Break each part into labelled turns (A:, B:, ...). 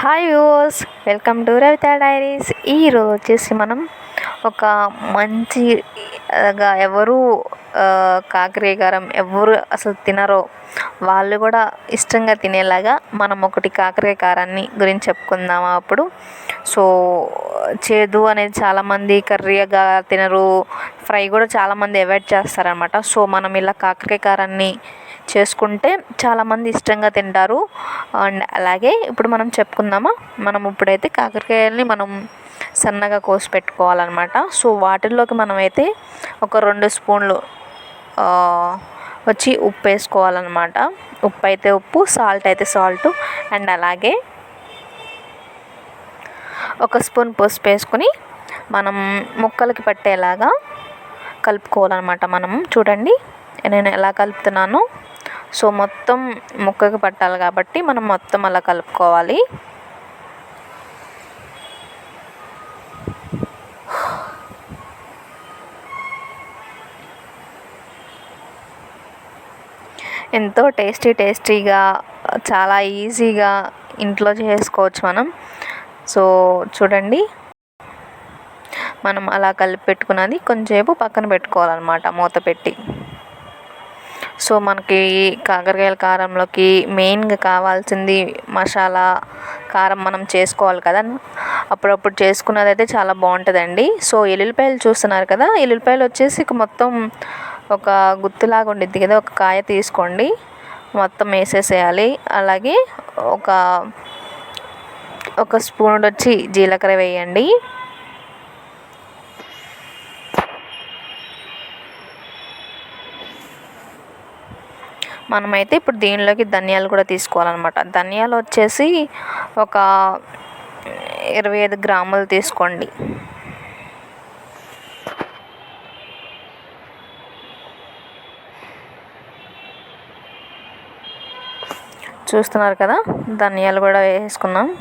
A: Hi viewers welcome to Ravitha diaries. ఈరోజు వచ్చేసి మనం ఒక మంచిగా ఎవరు కాకరీకారం కారం ఎవరు అసలు తినరో వాళ్ళు కూడా ఇష్టంగా తినేలాగా మనం ఒకటి కాకరీకారాన్ని గురించి చెప్పుకుందాం అప్పుడు. సో చేదు అనేది చాలామంది కర్రీగా తినరు ఫ్రై కూడా చాలామంది అవాయిడ్ చేస్తారనమాట సో మనం ఇలా కాకరీకారాన్ని చేసుకుంటే చాలామంది ఇష్టంగా తింటారు. అండ్ అలాగే ఇప్పుడు మనం చెప్పుకుందామా? మనం ఇప్పుడైతే కాకరకాయలని మనం సన్నగా కోసి పెట్టుకోవాలన్నమాట. సో వాటిల్లోకి మనమైతే ఒక రెండు స్పూన్లు వచ్చి ఉప్పు వేసుకోవాలన్నమాట. ఉప్పు అయితే ఉప్పు సాల్ట్ అయితే సాల్ట్ అండ్ అలాగే ఒక స్పూన్ పసుపు వేసుకొని మనం ముక్కలకి పట్టేలాగా కలుపుకోవాలన్నమాట మనం. చూడండి నేను ఎలా కలుపుతున్నానో. సో మొత్తం ముక్కకి పట్టాలి కాబట్టి మనం మొత్తం అలా కలుపుకోవాలి. ఎంతో టేస్టీ టేస్టీగా చాలా ఈజీగా ఇంట్లో చేసుకోవచ్చు మనం. సో చూడండి. మనం అలా కలిపి పెట్టుకున్నది కొంచెంసేపు పక్కన పెట్టుకోవాలన్నమాట మూత పెట్టి. సో మనకి కాకరకాయల కారంలోకి మెయిన్గా కావాల్సింది మసాలా కారం మనం చేసుకోవాలి కదా. అప్పుడప్పుడు చేసుకున్నది అయితే చాలా బాగుంటుందండి. సో ఎల్లుల్లిపాయలు చూస్తున్నారు కదా. ఎల్లుల్లిపాయలు వచ్చేసి మొత్తం ఒక గుత్తులాగా ఉండిద్ది కదా. ఒక కాయ తీసుకోండి. మొత్తం వేసేసేయాలి. అలాగే ఒక ఒక స్పూన్ వచ్చి జీలకర్ర వేయండి. మనమైతే ఇప్పుడు దీనిలోకి ధనియాలు కూడా తీసుకోవాలన్నమాట. ధనియాలు వచ్చేసి ఒక ఇరవై ఐదు గ్రాములు తీసుకోండి. చూస్తున్నారు కదా? ధనియాలు కూడా వేసుకున్నాం.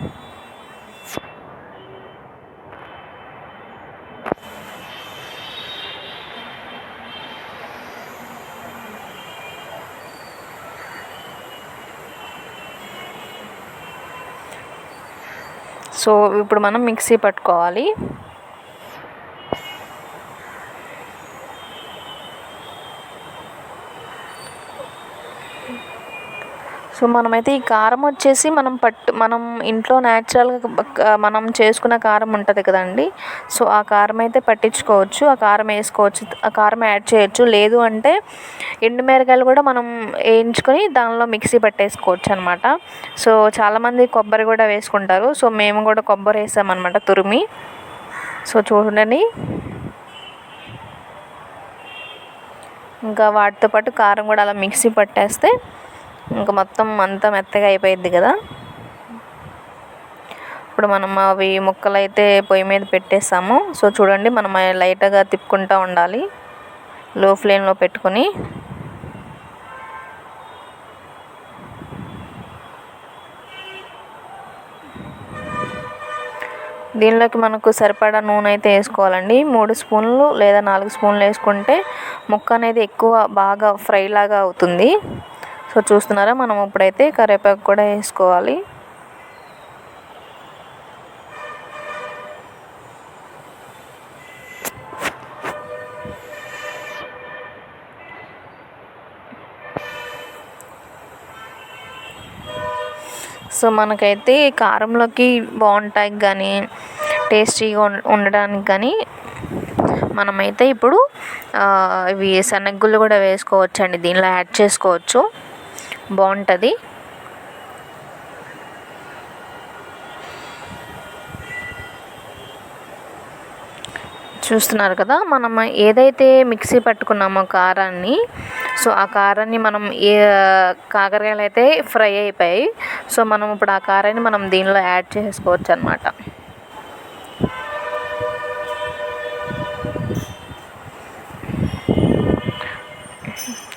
A: సో ఇప్పుడు మనం మిక్సీ పట్టుకోవాలి. సో మనమైతే ఈ కారం వచ్చేసి మనం పట్టు మనం ఇంట్లో న్యాచురల్గా మనం చేసుకున్న కారం ఉంటుంది కదండి. సో ఆ కారం అయితే పట్టించుకోవచ్చు ఆ కారం వేసుకోవచ్చు ఆ కారం యాడ్ చేయొచ్చు. లేదు అంటే ఎండుమిరకాయలు కూడా మనం వేయించుకొని దానిలో మిక్సీ పట్టేసుకోవచ్చు అనమాట సో చాలామంది కొబ్బరి కూడా వేసుకుంటారు. సో మేము కూడా కొబ్బరి వేసామన్నమాట తురిమి. సో చూడండి. ఇంకా వాటితో పాటు కారం కూడా అలా మిక్సీ పట్టేస్తే ఇంకా మొత్తం అంతా మెత్తగా అయిపోయిద్ది కదా. ఇప్పుడు మనం అవి ముక్కలు అయితే పొయ్యి మీద పెట్టేస్తాము సో చూడండి మనం లైట్గా తిప్పుకుంటూ ఉండాలి. లో ఫ్లేమ్లో పెట్టుకొని. దీనిలోకి మనకు సరిపడా నూనె అయితే వేసుకోవాలండి. మూడు స్పూన్లు లేదా నాలుగు స్పూన్లు వేసుకుంటే ముక్క అనేది ఎక్కువ బాగా ఫ్రై లాగా అవుతుంది. సో చూస్తున్నారా మనం ఇప్పుడైతే కరివేపాకు కూడా వేసుకోవాలి. సో మనకైతే కారంలోకి బాగుంటాయి కానీ టేస్టీగా ఉండడానికి కానీ మనమైతే ఇప్పుడు ఇవి శనగగుళ్ళు కూడా వేసుకోవచ్చు అండి దీనిలో యాడ్ చేసుకోవచ్చు. బాగుంటుంది. చూస్తున్నారు కదా మనం ఏదైతే మిక్సీ పట్టుకున్నామో కారాన్ని సో ఆ కారాన్ని మనం ఏ కాకరకాయలు అయితే ఫ్రై అయిపోయాయి సో మనం ఇప్పుడు ఆ కారాన్ని మనం దీనిలో యాడ్ చేసుకోవచ్చు అనమాట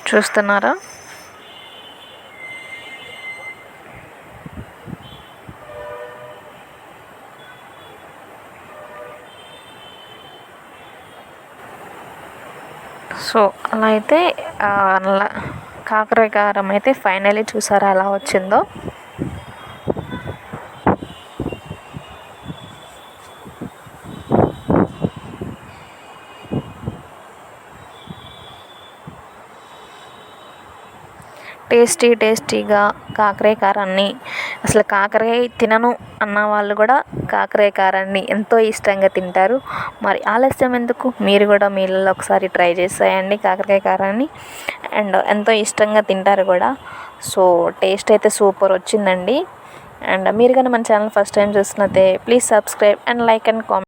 A: చూస్తున్నారా? సో అలా అయితే అలా కాకరకాయ కారం అయితే ఫైనలీ చూసారా ఎలా వచ్చిందో. టేస్టీ టేస్టీగా కాకరే కారాన్ని అసలు కాకరకాయ తినను అన్న వాళ్ళు కూడా కాకరకాయ కారాన్ని ఎంతో ఇష్టంగా తింటారు. మరి ఆలస్యం ఎందుకు? మీరు కూడా మీ ఇళ్ళలో ఒకసారి ట్రై చేసేయండి కాకరకాయ కారాన్ని అండ్ ఎంతో ఇష్టంగా తింటారు కూడా. సో టేస్ట్ అయితే సూపర్ వచ్చిందండి. అండ్ మీరు కానీ మన channel first time చూస్తున్నట్టే please subscribe and like and comment.